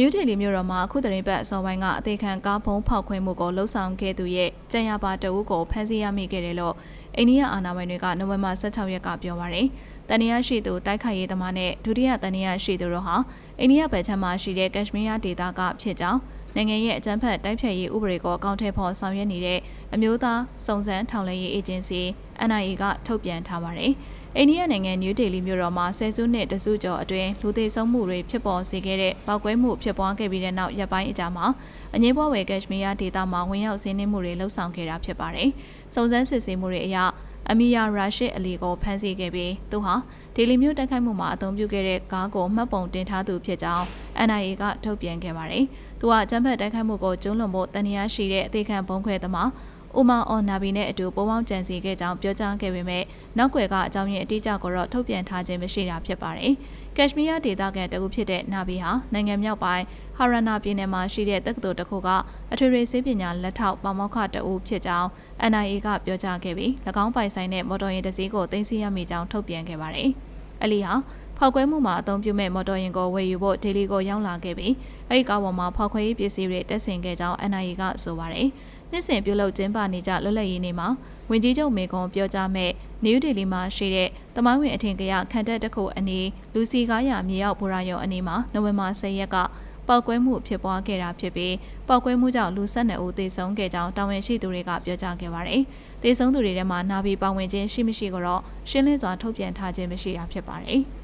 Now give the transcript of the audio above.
နယူးဒေလီမြို့တော်မှာအခုတရင်ပတ်အစောပိုင်းကအသေးခံကားဖုံးဖောက်ခွဲမှုကိုလှုံ့ဆော်ခဲ့သူရဲ့ကြံရပါတအုပ်ကိုဖမ်းဆီးရမိခဲ့တယ်လို့အိန္ဒိယအာဏာပိုင်တွေကနိုဝင်ဘာ16ရက်ကပြောပါရယ်။တန်နီယာရှိသူတိုက်ခိုက်ရေးသမားနဲ့ဒုတိယတန်နီယာရှိသူတို့ဟာအိန္ဒိယဗချမ်းမှာရှိတဲ့ကက်ရှမီးယားဒေသကဖြစ်ကြောင်းနိုင်ငံရဲ့အကြမ်းဖက်တိုက်ဖျက်ရေးဥပဒေကိုအကောင့်ထဲပေါ်ဆောင်ရွက်နေတဲ့အမျိုးသားစုံစမ်းထောက်လှမ်းရေးအေဂျင်စီ NIA ကထုတ်ပြန်ထားပါတယ်။ အိန္ဒိယနိုင်ငံနယူးဒေလီမြို့တော်မှာဆယ်စုနှစ်တစုကျော်အတွင်းလူသေဆုံးမှုတွေဖြစ်ပေါ်စေခဲ့တဲ့ပောက်ကွဲမှုဖြစ်ပွားခဲ့ပြီးတဲ့နောက်ရပ်ပိုင်းအကြာမှာအငြင်းပွားဝယ်ကက်ရှမီးယားဒေသမှာဝင်ရောက်စီးနင်းမှုတွေလှုပ်ဆောင်ခဲ့တာဖြစ်ပါတယ်။စုံစမ်းစစ်ဆေးမှုတွေအရအမီယာရာရှစ်အလီကိုဖမ်းဆီးခဲ့ပြီးသူဟာဒေလီမြို့တိုက်ခိုက်မှုမှာအသုံးပြုခဲ့တဲ့ကားကိုမှတ်ပုံတင်ထားသူဖြစ်ကြောင်း NIA ကထုတ်ပြန်ခဲ့ပါတယ်။သူကဂျမ်ဘတ်တိုက်ခိုက်မှုကိုကျူးလွန်ဖို့တန်တရားရှိတဲ့အသေးခံဘုံခွဲသမား ဥမာအော်နာဘီနဲ့အတူပုံပေါင်းကြံစီခဲ့ကြောင်းပြောကြားခဲ့ပေမဲ့နောက်ွယ်ကအကြောင်းရင်းအတိအကျကိုတော့ထုတ်ပြန်ထားခြင်းမရှိတာဖြစ်ပါတယ်။ကက်ရှမီးယားဒေသခံတအုပ်ဖြစ်တဲ့နာဘီဟာနိုင်ငံမြောက်ပိုင်းဟာရနာပြည်နယ်မှာရှိတဲ့တက္ကသိုလ်တစ်ခုကအထွေထွေဆေးပညာလက်ထောက်ပေါမောက္ခတအုပ်ဖြစ်ကြောင်း NIA ကပြောကြားခဲ့ပြီး၎င်းပိုင်ဆိုင်တဲ့မော်တော်ယာဉ်တစ်စီးကိုတင်စီရမိကြောင်းထုတ်ပြန်ခဲ့ပါတယ်။အလီဟာဖောက်ခွဲမှုမှာအသုံးပြုမဲ့မော်တော်ယာဉ်ကိုဝယ်ယူဖို့ဒေလီကိုရောက်လာခဲ့ပြီးအဲဒီကားပေါ်မှာဖောက်ခွဲရေးပစ္စည်းတွေတက်ဆင်ခဲ့ကြောင်း NIA ကဆိုပါတယ်။ နှစ်စဉ်ပြုလုပ်ကျင်းပနေကြလွတ်လပ်ရေးနေ့မှာဝင်ကြီးချုပ်မေကွန်ပြောကြားမဲ့နယူးဒေလီမှာရှိတဲ့တမိုင်းဝင်အထင်ကရခံတက်တစ်ခုအနီးလူစီကားရမြေရောက်ဘူရာယုံအနီးမှာနိုဝင်ဘာ10ရက်ကပောက်ကွဲမှုဖြစ်ပွားခဲ့တာဖြစ်ပြီးပောက်ကွဲမှုကြောင့်လူ12ဦးသေဆုံးခဲ့ကြောင်းတာဝန်ရှိသူတွေကပြောကြားခဲ့ပါတယ်။သေဆုံးသူတွေထဲမှာနာဘီပါဝင်ခြင်းရှိမရှိကိုတော့ရှင်းလင်းစွာထုတ်ပြန်ထားခြင်းမရှိတာဖြစ်ပါတယ်။